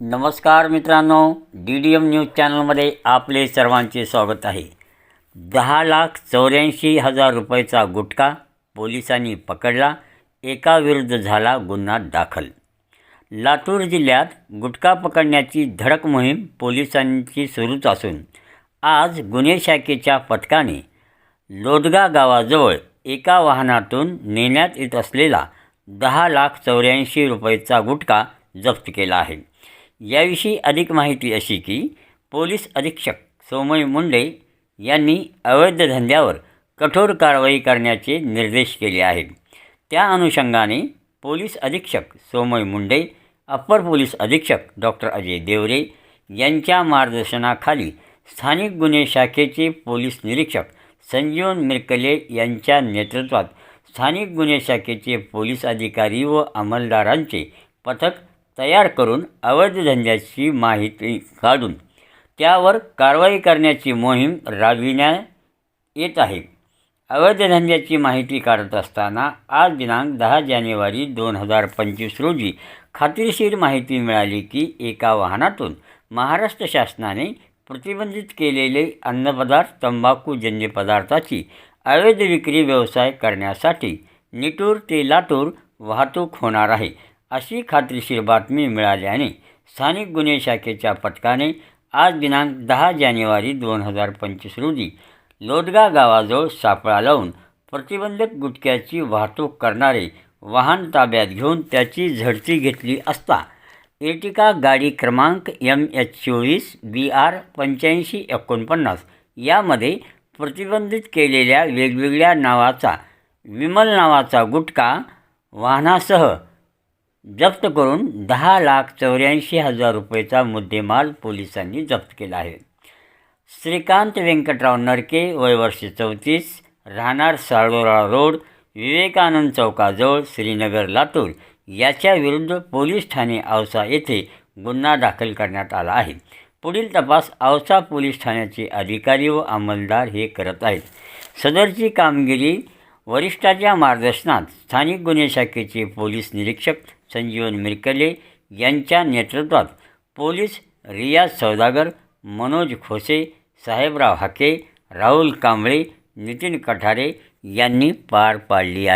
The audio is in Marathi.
नमस्कार मित्रांनो डी डी एम न्यूज चॅनलमध्ये आपले सर्वांचे स्वागत आहे. दहा लाख चौऱ्याऐंशी हजार रुपयाचा गुटखा पोलिसांनी पकडला एकाविरुद्ध झाला गुन्हा दाखल. लातूर जिल्ह्यात गुटखा पकडण्याची धडक मोहीम पोलिसांची सुरूच असून आज गुन्हे शाखेच्या पथकाने लोदगा गावाजवळ एका वाहनातून नेण्यात येत असलेला दहा लाख चौऱ्याऐंशी रुपयेचा गुटखा जप्त केला आहे. याविषयी अधिक माहिती अशी की पोलीस अधीक्षक सोमय मुंडे यांनी अवैध धंद्यावर कठोर कारवाई करण्याचे निर्देश केले आहेत. त्या अनुषंगाने पोलीस अधीक्षक सोमय मुंडे अप्पर पोलीस अधीक्षक डॉक्टर अजय देवरे यांच्या मार्गदर्शनाखाली स्थानिक गुन्हे शाखेचे पोलीस निरीक्षक संजीवन मिरकले यांच्या नेतृत्वात स्थानिक गुन्हे शाखेचे पोलीस अधिकारी व अंमलदारांचे पथक तयार करून अवैध धंद्याची माहिती काढून त्यावर कारवाई करण्याची मोहीम राबविण्यात येत आहे. अवैध धंद्याची माहिती काढत असताना आज दिनांक दहा जानेवारी दोन हजार पंचवीस रोजी खात्रीशीर माहिती मिळाली की एका वाहनातून महाराष्ट्र शासनाने प्रतिबंधित केलेले अन्नपदार्थ तंबाखूजन्य पदार्थाची अवैध विक्री व्यवसाय करण्यासाठी निटूर ते लातूर वाहतूक होणार आहे. अशी खात्रीशीर बातमी मिळाल्याने स्थानिक गुन्हे शाखेच्या पथकाने आज दिनांक दहा जानेवारी दोन हजार पंचवीस रोजी लोदगा गावाजवळ सापळा लावून प्रतिबंधक गुटख्याची वाहतूक करणारे वाहन ताब्यात घेऊन त्याची झडती घेतली असता एर्टिका गाडी क्रमांक एम एच चोवीस बी आर पंच्याऐंशी एकोणपन्नास यामध्ये प्रतिबंधित केलेल्या वेगवेगळ्या नावाचा विमल नावाचा गुटखा वाहनासह जप्त करून दहा लाख चौऱ्याऐंशी हजार रुपयेचा मुद्देमाल पोलिसांनी जप्त केला आहे. श्रीकांत व्यंकटराव नरके वय वर्ष चौतीस राहणार साळोरा रोड विवेकानंद चौकाजवळ श्रीनगर लातूर. याच्या विरुद्ध पोलीस ठाणे औसा येथे गुन्हा दाखल करण्यात आला आहे. पुढील तपास औसा पोलीस ठाण्याचे अधिकारी व अंमलदार हे करत आहेत. सदरची कामगिरी वरिष्ठाच्या मार्गदर्शनात स्थानिक गुन्हे शाखेचे पोलीस निरीक्षक संजीवन मिरकले यांच्या नेतृत्वात पोलीस रियाज सौदागर मनोज खोसे साहेबराव हाके राहुल कांबळे नितीन कठारे यांनी पार पाडली आहे.